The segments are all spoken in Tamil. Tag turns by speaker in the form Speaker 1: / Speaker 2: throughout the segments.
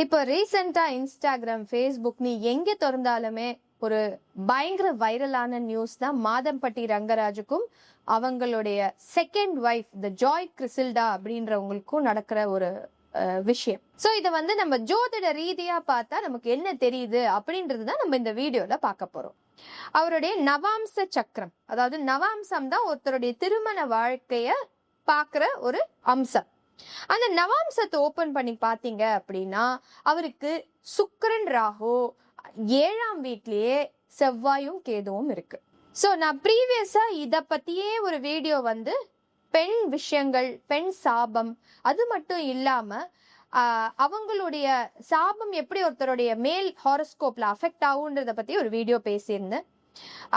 Speaker 1: இப்போ ரீசெண்டாக இன்ஸ்டாகிராம் ஃபேஸ்புக் நீ எங்கே திறந்தாலுமே ஒரு பயங்கர வைரலான நியூஸ் தான் மாதம்பட்டி ரங்கராஜுக்கும் அவங்களுடைய second wife the Joy Crizilda அப்படின்றவங்களுக்கும் நடக்கிற ஒரு விஷயம். ஸோ இதை வந்து நம்ம ஜோதிட ரீதியாக பார்த்தா நமக்கு என்ன தெரியுது அப்படின்றது தான் நம்ம இந்த வீடியோவில் பார்க்க போகிறோம் அவருடைய நவாம்ச சக்கரம் அதாவது நவாம்சம் தான் ஒருத்தருடைய திருமண வாழ்க்கைய பார்க்குற ஒரு அம்சம். அந்த நவாம்சத்தை ஓபன் பண்ணி பார்த்தீங்க அப்படின்னா அவருக்கு சுக்கரன் ராகு ஏழாம் வீட்லேயே செவ்வாயும் கேதுவும் இருக்கு. ஸோ நான் ப்ரீவியஸா இதை பத்தியே ஒரு வீடியோ வந்து பெண் விஷயங்கள் பெண் சாபம் அது மட்டும் இல்லாம அவங்களுடைய சாபம் எப்படி ஒருத்தருடைய மேல் ஹாரோஸ்கோப்ல அஃபெக்ட் ஆகுன்றத பத்தி ஒரு வீடியோ பேசியிருந்தேன்.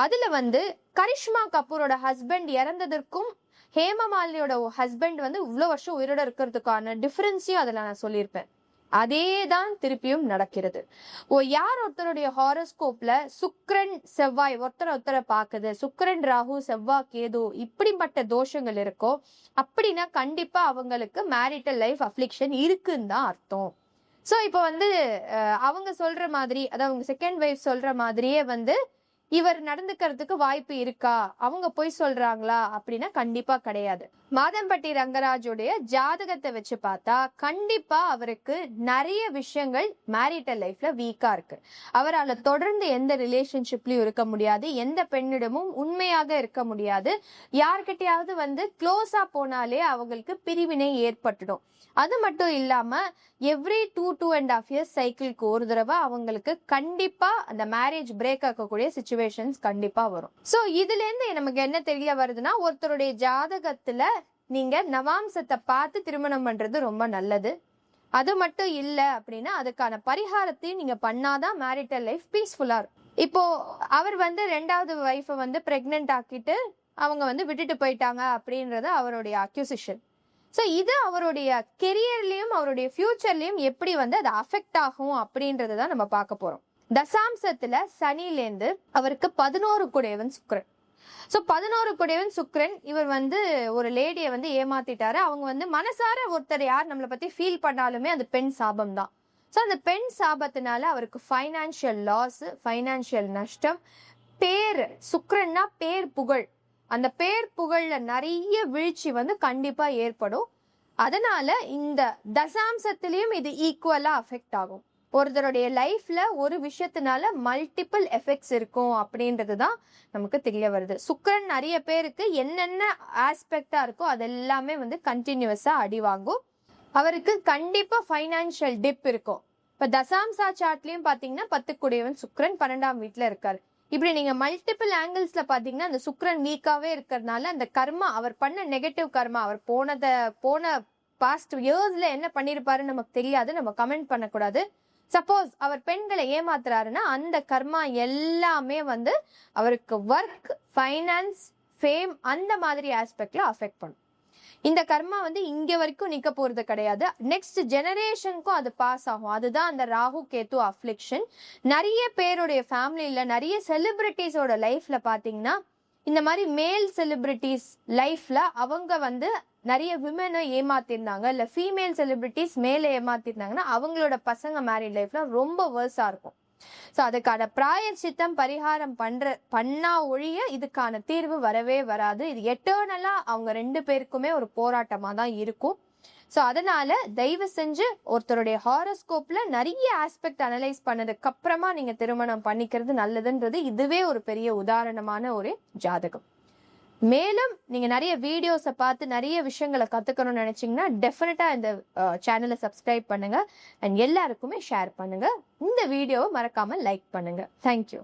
Speaker 1: அதுல வந்து கரிஷ்மா கபூரோட ஹஸ்பண்ட் இறந்ததற்கும் ஹேமமாலினியோட ஹஸ்பண்ட் வந்து இவ்வளோ வருஷம் உயிரோட இருக்கிறதுக்கான டிஃப்ரென்ஸையும் அதில் நான் சொல்லியிருப்பேன். அதே தான் திருப்பியும் நடக்கிறது. ஓ யார் ஒருத்தருடைய ஹாரோஸ்கோப்ல சுக்ரன் செவ்வாய் ஒருத்தர் ஒருத்தரை பார்க்குது. சுக்ரன் ராகு செவ்வாய் கேது இப்படிப்பட்ட தோஷங்கள் இருக்கோ அப்படின்னா கண்டிப்பா அவங்களுக்கு மேரிட்டல் லைஃப் அஃப்ளிக்ஷன் இருக்குன்னு தான் அர்த்தம். ஸோ இப்போ வந்து அவங்க சொல்ற மாதிரி அதாவது அவங்க செகண்ட் வைஃப் சொல்ற மாதிரியே வந்து இவர் நடந்துக்கிறதுக்கு வாய்ப்பு இருக்கா? அவங்க போய் சொல்றாங்களா? அப்படின்னா கண்டிப்பா கிடையாது. மாதம்பட்டி ரங்கராஜுடைய ஜாதகத்தை வச்சு பார்த்தா கண்டிப்பா அவருக்கு நிறைய விஷயங்கள் மேரிட்டல் லைஃப்ல வீக்கா இருக்கு. அவரால் தொடர்ந்து எந்த ரிலேஷன்ஷிப்லயும் இருக்க முடியாது எந்த பெண்ணிடமும் உண்மையாக இருக்க முடியாது. யார்கிட்டயாவது வந்து க்ளோஸா போனாலே அவங்களுக்கு பிரிவினை ஏற்பட்டுடும். அது மட்டும் இல்லாம every two two and half years சைக்கிளுக்கு ஒரு தடவை அவங்களுக்கு கண்டிப்பா அந்த மேரேஜ் பிரேக் ஆக்கக்கூடிய சுச்சுவேஷன்ஸ் கண்டிப்பா வரும். ஸோ இதுல இருந்து நமக்கு என்ன தெரிய வருதுன்னா ஒருத்தருடைய ஜாதகத்துல நீங்கள் நவாம்சத்தை பார்த்து திருமணம் பண்ணுறது ரொம்ப நல்லது. அது மட்டும் இல்லை அப்படின்னா அதுக்கான பரிகாரத்தையும் நீங்கள் பண்ணாதான் மேரிட்டல் லைஃப் பீஸ்ஃபுல்லாக இருக்கும். இப்போது அவர் வந்து ரெண்டாவது ஒய்ஃபை வந்து ப்ரெக்னென்ட் ஆக்கிட்டு அவங்க வந்து விட்டுட்டு போயிட்டாங்க அப்படின்றது அவருடைய அக்யூசிஷன் ஸோ இது அவருடைய கெரியர்லேயும் அவருடைய ஃப்யூச்சர்லேயும் எப்படி வந்து அது அஃபெக்ட் ஆகும் அப்படின்றத தான் நம்ம பார்க்க போகிறோம் தசாம்சத்தில் சனிலேருந்து அவருக்கு பதினோரு குடையவன் சுக்கரன். ஸோ பதினோரு குடையவன் சுக்ரன் இவர் வந்து ஒரு லேடியை வந்து ஏமாத்திட்டாரு. அவங்க வந்து மனசார ஒருத்தர் யார் நம்மளை பத்தி ஃபீல் பண்ணாலுமே அது பெண் சாபம் தான் ஸோ அந்த பெண் சாபத்தினால அவருக்கு ஃபைனான்ஷியல் லாஸ் ஃபைனான்ஷியல் நஷ்டம் பேர் சுக்ரன்னா பேர் புகழ். அந்த பேர் புகழில் நிறைய வீழ்ச்சி வந்து கண்டிப்பாக ஏற்படும். அதனால இந்த தசாம்சத்திலையும் இது ஈக்குவலாக அஃபெக்ட் ஆகும். ஒருத்தருடைய லைஃப்ல ஒரு விஷயத்தினால மல்டிபிள் எஃபெக்ட்ஸ் இருக்கும் அப்படின்றது தான் நமக்கு தெரிய வருது. சுக்கரன் நிறைய பேருக்கு என்னென்ன ஆஸ்பெக்டா இருக்கோ அதெல்லாமே வந்து கண்டினியூஸா அடி வாங்கும். அவருக்கு கண்டிப்பா ஃபைனான்ஷியல் டிப் இருக்கும். இப்ப தசாம்சா சாட்லயும் பாத்தீங்கன்னா பத்துக்குடையவன் சுக்கரன் பன்னெண்டாம் வீட்டுல இருக்காரு. இப்படி நீங்க மல்டிபிள் ஆங்கிள்ஸ்ல பாத்தீங்கன்னா அந்த சுக்கரன் வீக்காவே இருக்கிறதுனால அந்த கர்மா அவர் பண்ண நெகட்டிவ் கர்மா அவர் போனத போன பாஸ்ட் இயர்ஸ்ல என்ன பண்ணிருப்பாருன்னு நமக்கு தெரியாது. நம்ம கமெண்ட் பண்ணக்கூடாது. சப்போஸ் அவர் பெண்களை ஏமாத்துறாருன்னா அந்த கர்மா எல்லாமே வந்து அவருக்கு ஒர்க் ஃபைனான்ஸ் ஃபேம் அந்த மாதிரி ஆஸ்பெக்ட்ல அஃபெக்ட் பண்ணும். இந்த கர்மா வந்து இங்க வரைக்கும் நிக்க போறது கிடையாது. நெக்ஸ்ட் ஜெனரேஷனுக்கும் அது பாஸ் ஆகும். அதுதான் அந்த ராகு கேத்து அஃப்ளிக்ஷன் நிறைய பேருடைய ஃபேமிலியில நிறைய செலிபிரிட்டிஸோட லைஃப்ல பாத்தீங்கன்னா இந்த மாதிரி மேல் செலிபிரிட்டிஸ் லைஃப்ல அவங்க வந்து நிறைய விமனை ஏமாத்திருந்தாங்க. இல்ல ஃபீமேல் செலிபிரிட்டிஸ் மேலே ஏமாத்திருந்தாங்கன்னா அவங்களோட பசங்க மேரிட் லைஃப்ல ரொம்ப வேர்ஸா இருக்கும். ஸோ அதுக்கான பிராயச்சித்தம் பரிகாரம் பண்ற பண்ணா ஒழிய இதுக்கான தீர்வு வரவே வராது. இது எட்டர்னலா அவங்க ரெண்டு பேருக்குமே ஒரு போராட்டமா தான் இருக்கும். ஸோ அதனால தயவு செஞ்சு ஒருத்தருடைய ஹாரோஸ்கோப்ல நிறைய ஆஸ்பெக்ட் அனலைஸ் பண்ணதுக்கு அப்புறமா நீங்க திருமணம் பண்ணிக்கிறது நல்லதுன்றது இதுவே ஒரு பெரிய உதாரணமான ஒரு ஜாதகம். மேலும் நீங்க நிறைய வீடியோஸை பார்த்து நிறைய விஷயங்களை கத்துக்கணும்னு நினைச்சீங்கன்னா டெஃபினட்டா இந்த சேனலை சப்ஸ்கிரைப் பண்ணுங்க. அண்ட் எல்லாருக்குமே ஷேர் பண்ணுங்க. இந்த வீடியோவை மறக்காம லைக் பண்ணுங்க. தேங்க்யூ